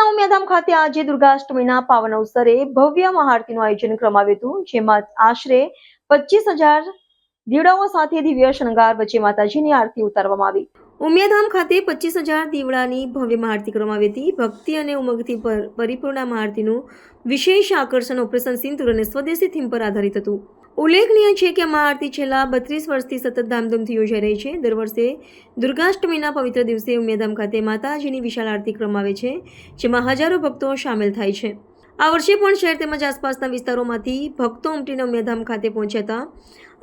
ઉમિયાધામ ખાતે આજે દુર્ગાષ્ટમીના પાવન અવસરે ભવ્ય મહાઆરતીનું આયોજન કરવામાં હતું, જેમાં આશરે પચીસ હજાર દીવડાઓ સાથે દિવ્ય શણગાર વચ્ચે માતાજીની આરતી ઉતારવામાં આવી. ઉમિયાધામ ખાતે પચીસ હજાર દીવડાની ભવ્ય મહાઆરતી કરવામાં આવી હતી. ભક્તિ અને ઉમંગથી પર- પરિપૂર્ણ મહાઆરતીનું વિશેષ આકર્ષણ ઓપરેશન સિંદૂર અને સ્વદેશી થીમ પર આધારિત હતું. ઉલ્લેખનીય છે કે આ મહાઆરતી છેલ્લા બત્રીસ વર્ષથી સતત ધામધૂમથી યોજાઈ રહી છે. દર વર્ષે દુર્ગાષ્ટમીના પવિત્ર દિવસે ઉમિયાધામ ખાતે માતાજીની વિશાળ આરતી ક્રમાવે છે, જેમાં હજારો ભક્તો સામેલ થાય છે. આ વર્ષે પણ શહેર તેમજ આસપાસના વિસ્તારોમાંથી ભક્તો ઉમટીને ઉમિયાધામ ખાતે પહોંચ્યા હતા.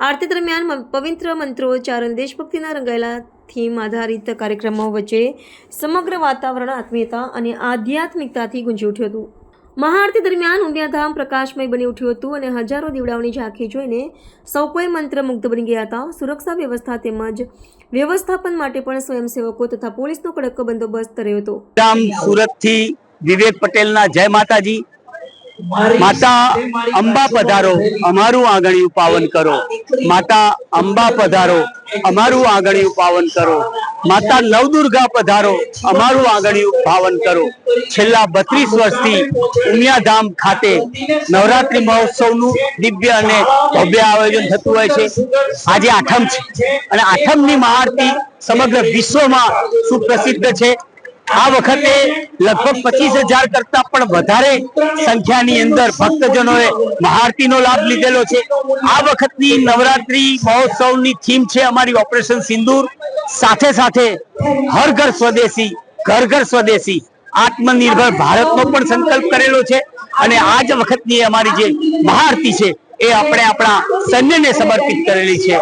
આરતી દરમિયાન પવિત્ર મંત્રો ચારણ દેશભક્તિના રંગાયેલા થીમ આધારિત કાર્યક્રમો વચ્ચે સમગ્ર વાતાવરણ આત્મીયતા અને આધ્યાત્મિકતાથી ગુંજી ઉઠ્યું હતું. મહાઆરતી દરમિયાન ઉમિયાધામ પ્રકાશમય બની ઉઠ્યું હતું અને હજારો દીવડાઓની ઝાંખી જોઈને સૌ કોઈ મંત્રમુગ્ધ બની ગયા હતા. સુરક્ષા વ્યવસ્થા તેમજ વ્યવસ્થાપન માટે પણ સ્વયંસેવકો તથા પોલીસનો કડક બંદોબસ્ત રહ્યો હતો. ગામ સુરતથી વિવેક પટેલના જય માતાજી. માતા અંબા પધારો, અમારું આંગણિયું પાવન કરો. માતા અંબા પધારો, અમારું આંગણિયું પાવન કરો. માતા નવદુર્ગા પધારો, અમારું આંગણિયું પાવન કરો. છેલ્લા બત્રીસ વર્ષથી ઉમિયાધામ ખાતે નવરાત્રી મહોત્સવનું દિવ્ય અને ભવ્ય આયોજન થતું હોય છે. આજે આઠમ છે અને આઠમની મહાઆરતી સમગ્ર વિશ્વમાં સુપ્રસિદ્ધ છે. આ વખતે લગભગ પચીસ હજાર કરતા પણ વધારે સંખ્યાની અંદર ભક્તજનોએ મહાઆરતીનો લાભ લીધેલો છે. આ વખતની નવરાત્રી મહોત્સવની થીમ છે અમારી ઓપરેશન સિંદૂર. સાથે સાથે હર ઘર સ્વદેશી, ઘર ઘર સ્વદેશી આત્મનિર્ભર ભારતનો પણ સંકલ્પ કરેલો છે. અને આ જ વખતની અમારી જે મહાઆરતી છે એ આપણે આપણા સૈન્યને સમર્પિત કરેલી છે.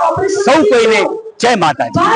સૌ કોઈને જય માતાજી.